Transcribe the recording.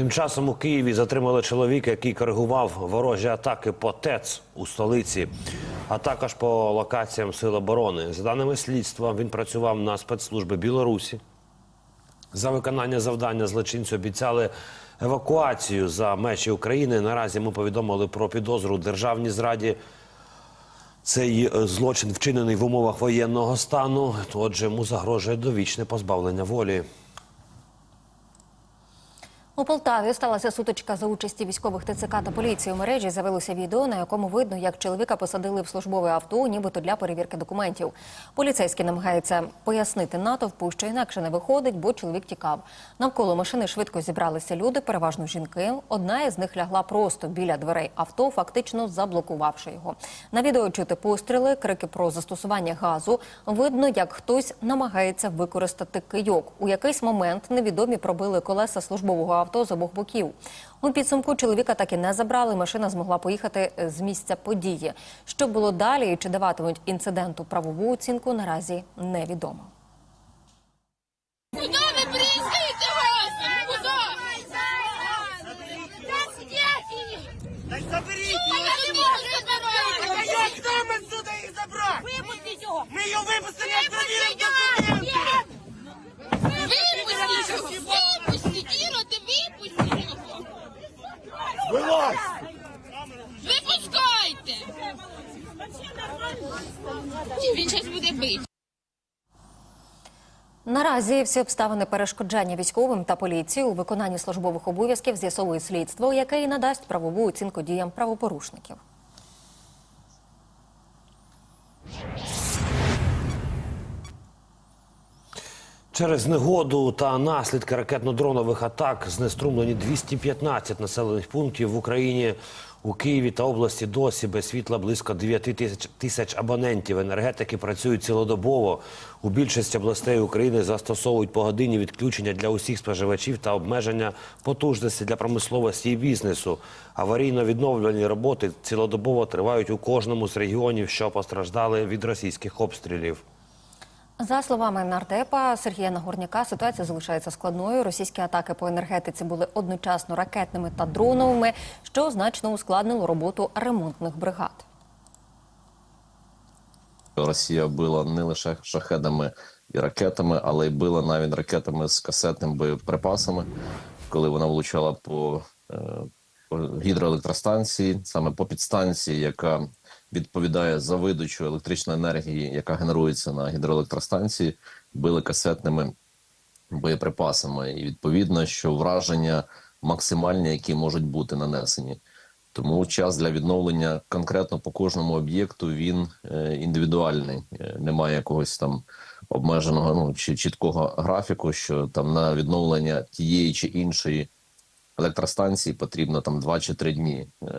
Тим часом у Києві затримали чоловіка, який коригував ворожі атаки по ТЕЦ у столиці, а також по локаціям Сил оборони. За даними слідства, він працював на спецслужби Білорусі. За виконання завдання злочинцю обіцяли евакуацію за межі України. Наразі ми повідомили про підозру державній зраді. Цей злочин вчинений в умовах воєнного стану. Отже, йому загрожує довічне позбавлення волі. У Полтаві сталася сутичка за участі військових ТЦК та поліції. У мережі з'явилося відео, на якому видно, як чоловіка посадили в службове авто, нібито для перевірки документів. Поліцейський намагається пояснити натовпу, що інакше не виходить, бо чоловік тікав. Навколо машини швидко зібралися люди, переважно жінки. Одна із них лягла просто біля дверей авто, фактично заблокувавши його. На відео чути постріли, крики про застосування газу. Видно, як хтось намагається використати кийок. У якийсь момент невідомі пробили колеса службового авто з обох боків. У підсумку чоловіка так і не забрали. Машина змогла поїхати з місця події. Що було далі і чи даватимуть інциденту правову оцінку, наразі невідомо. Куда вы приезжаете разом? Куда? Так заберіть? Випустіть його! Ми його випустимо, як Випустіть документи! Випустіть його! Випустіть, Іроди, випустіть його! Вилазь! Випускайте! Він зараз буде бити. Наразі всі обставини перешкоджання військовим та поліції у виконанні службових обов'язків з'ясовує слідство, яке і надасть правову оцінку діям правопорушників. Через негоду та наслідки ракетно-дронових атак знеструмлені 215 населених пунктів в Україні. У Києві та області досі без світла близько 9 тисяч, тисяч абонентів. Енергетики працюють цілодобово. У більшості областей України застосовують погодинні відключення для усіх споживачів та обмеження потужності для промисловості і бізнесу. Аварійно-відновлювальні роботи цілодобово тривають у кожному з регіонів, що постраждали від російських обстрілів. За словами нардепа Сергія Нагорняка, ситуація залишається складною. Російські атаки по енергетиці були одночасно ракетними та дроновими, що значно ускладнило роботу ремонтних бригад. Росія била не лише шахедами і ракетами, але й била навіть ракетами з касетними боєприпасами, коли вона влучала по, е, гідроелектростанції, саме по підстанції, яка відповідає за видачу електричної енергії, яка генерується на гідроелектростанції, били касетними боєприпасами. І відповідно, що враження максимальні, які можуть бути нанесені. Тому час для відновлення конкретно по кожному об'єкту він е, індивідуальний. Е, Немає якогось там обмеженого ну чи чіткого графіку, що там на відновлення тієї чи іншої електростанції потрібно там два чи три дні. Е,